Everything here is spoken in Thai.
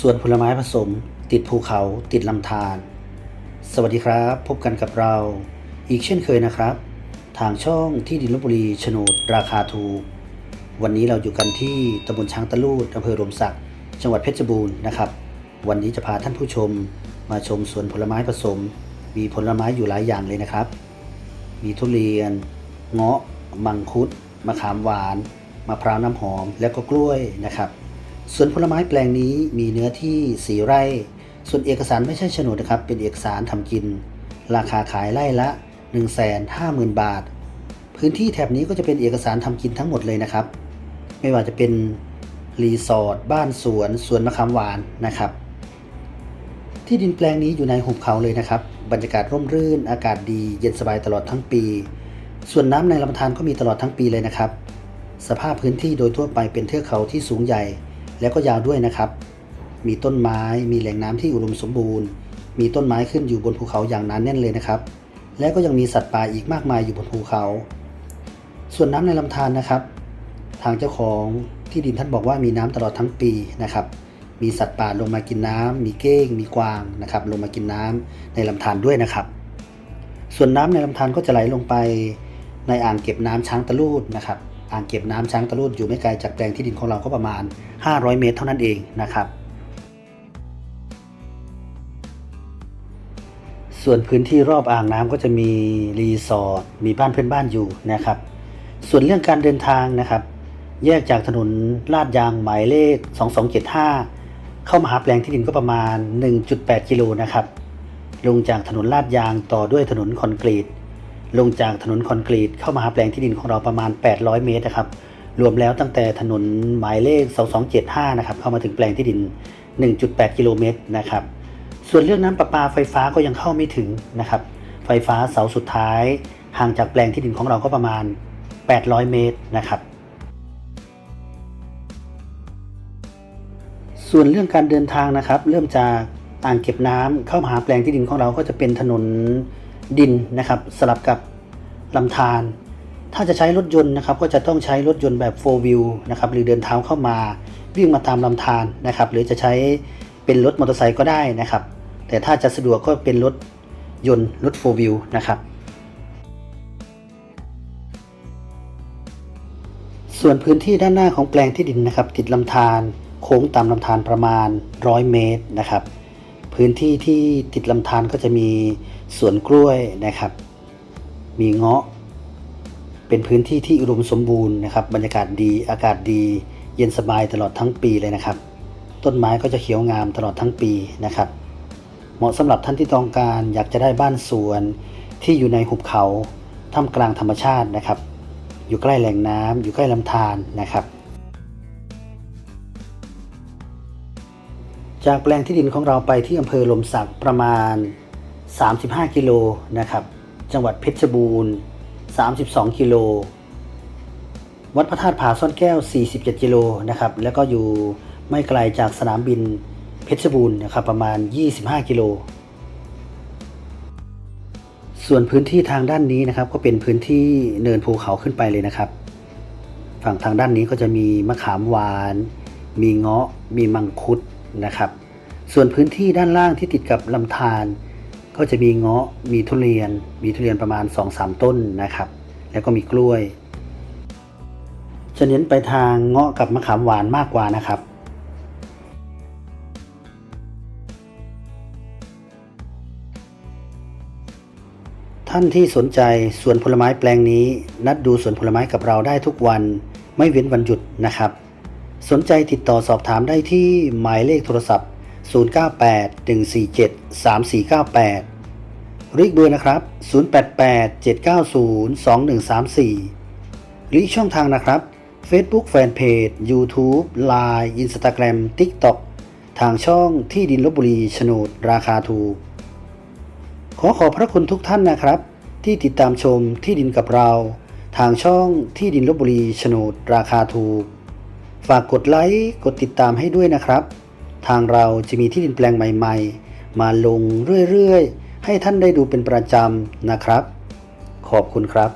สวนผลไม้ผสม ติดภูเขา ติดลำธาร สวัสดีครับ พบกันกับเรา อีกเช่นเคยนะครับ ทางช่องที่ดินลบบุรีโฉนดราคาถูก วันนี้เราอยู่กันที่ตำบลช้างตะลูดอำเภอรมศักดิ์จังหวัดเพชรบูรณ์นะครับ วันนี้จะพาท่านผู้ชมมาชมสวนผลไม้ผสม มีผลไม้อยู่หลายอย่างเลยนะครับ มีทุเรียน เงาะ มังคุด มะขามหวาน มะพร้าวน้ำหอม และก็กล้วยนะครับ สวนผลไม้แปลงนี้มีเนื้อที่ 4 ไร่ ส่วนเอกสารไม่ใช่โฉนดนะครับ เป็นเอกสารทำกิน ราคาขายไร่ละ 150,000 บาท พื้นที่แถบนี้ก็จะเป็นเอกสารทำกินทั้งหมดเลยนะครับ ไม่ว่าจะเป็นรีสอร์ทบ้านสวนสวนมะขามหวานนะครับ ที่ดินแปลงนี้อยู่ในหุบเขาเลยนะครับ บรรยากาศร่มรื่น อากาศดีเย็นสบายตลอดทั้งปี ส่วนน้ำในลำธารก็มีตลอดทั้งปีเลยนะครับ สภาพพื้นที่โดยทั่วไปเป็นเทือกเขาที่สูงใหญ่ แล้วก็ยาวด้วยนะครับ มีต้นไม้ มีแหล่งน้ำที่อุดมสมบูรณ์ มีต้นไม้ขึ้นอยู่บนภูเขาอย่างนั้นแน่นเลยนะครับ และก็ยังมีสัตว์ป่าอีกมากมายอยู่บนภูเขา ส่วนน้ำในลำธารนะครับ ทางเจ้าของที่ดินท่านบอกว่ามีน้ำตลอดทั้งปีนะครับ มีสัตว์ป่าลงมากินน้ำมีเก้ง มีกวางนะครับ ลงมากินน้ำในลำธารด้วยนะครับ ส่วนน้ำในลำธารก็จะไหลลงไปในอ่างเก็บน้ำช้างตะลูดนะครับ อ่างเก็บน้ำช้างตะลูดอยู่ไม่ไกลจากแปลงที่ดินของเราก็ประมาณ 500 เมตรเท่านั้นเองนะครับ ส่วนพื้นที่รอบอ่างน้ำก็จะมีรีสอร์ทมีบ้านเพื่อนบ้านอยู่นะครับ ส่วนเรื่องการเดินทางนะครับ แยกจากถนนลาดยางหมายเลข 2275 เข้ามาหาแปลงที่ดินก็ประมาณ 1.8 กิโลนะครับลงจากถนนลาดยางต่อด้วยถนนคอนกรีต ลงจากถนนคอนกรีตเข้ามาหาแปลงที่ดินของเราประมาณ 800 เมตรนะครับรวมแล้วตั้งแต่ถนนหมายเลข 2275 นะครับเข้ามาถึงแปลงที่ดิน 1.8 กิโลเมตรนะครับส่วนเรื่องน้ำประปาไฟฟ้าก็ยังเข้าไม่ถึงนะครับไฟฟ้าเสาสุดท้ายห่างจากแปลงที่ดินของเราก็ประมาณ 800 เมตรนะครับ ส่วนเรื่องการเดินทางนะครับ เริ่มจากอ่างเก็บน้ำเข้ามาหาแปลงที่ดินของเราก็จะเป็นถนน ดินนะครับ สลับกับลำธารถ้าจะใช้รถยนต์นะครับ ก็จะต้องใช้รถยนต์แบบ4 wheel นะครับ หรือเดินเท้าเข้ามาวิ่งมาตามลำธารนะครับ หรือจะใช้เป็นรถมอเตอร์ไซค์ก็ได้นะครับ แต่ถ้าจะสะดวกก็เป็นรถยนต์รถ4 wheel นะครับส่วนพื้นที่ด้านหน้าของแปลงที่ดินนะครับ ติดลำธารโค้งตามลำธารประมาณ 100 เมตรนะครับ พื้นที่ที่ติดลำธารก็จะมี สวนกล้วยนะครับ มีเงาะ เป็นพื้นที่ที่อุดมสมบูรณ์นะครับ บรรยากาศดีอากาศดี เย็นสบายตลอดทั้งปีเลยนะครับ ต้นไม้ก็จะเขียวงามตลอดทั้งปีนะครับ เหมาะสำหรับท่านที่ต้องการอยากจะได้บ้านสวนที่อยู่ในหุบเขาท่ามกลางธรรมชาตินะครับ อยู่ใกล้แหล่งน้ำอยู่ใกล้ลำธารนะครับ จากแปลงที่ดินของเราไปที่อำเภอลมศักดิ์ประมาณ 35 กิโลนะครับ จังหวัดเพชรบูรณ์ 32 กิโล วัดพระธาตุผาซ่อนแก้ว 47 กิโลนะครับ แล้วก็อยู่ไม่ไกลจากสนามบินเพชรบูรณ์นะครับประมาณ 25 กิโล ส่วนพื้นที่ทางด้านนี้นะครับ ก็เป็นพื้นที่เนินภูเขาขึ้นไปเลยนะครับ ฝั่งทางด้านนี้ก็จะมีมะขามหวาน มีเงาะ มีมังคุดนะครับ ส่วนพื้นที่ด้านล่างที่ติดกับลำธาร ก็จะมีเงาะมีทุเรียน มีทุเรียนประมาณ 2-3 ต้นนะครับ แล้วก็มีกล้วย จะเน้นไปทางเงาะกับมะขามหวานมากกว่านะครับ ท่านที่สนใจสวนผลไม้แปลงนี้ นัดดูสวนผลไม้กับเราได้ทุกวัน ไม่เว้นวันหยุดนะครับ สนใจติดต่อสอบถามได้ที่หมายเลขโทรศัพท์ 098-147-3498 หรืออีกเบอร์นะครับ 088-790-2134 หรืออีกช่องทางนะครับ Facebook Fanpage YouTube Line Instagram TikTok ทางช่องที่ดินลบบุรีโฉนดราคาถูก ขอขอบพระคุณทุกท่านนะครับ ที่ติดตามชมที่ดินกับเรา ทางช่องที่ดินลบบุรีโฉนดราคาถูก ฝากกดไลค์กดติดตามให้ด้วยนะครับ ทางเราจะมีที่ดินแปลงใหม่ๆ มาลงเรื่อยๆ ให้ท่านได้ดูเป็นประจำนะครับ ขอบคุณครับ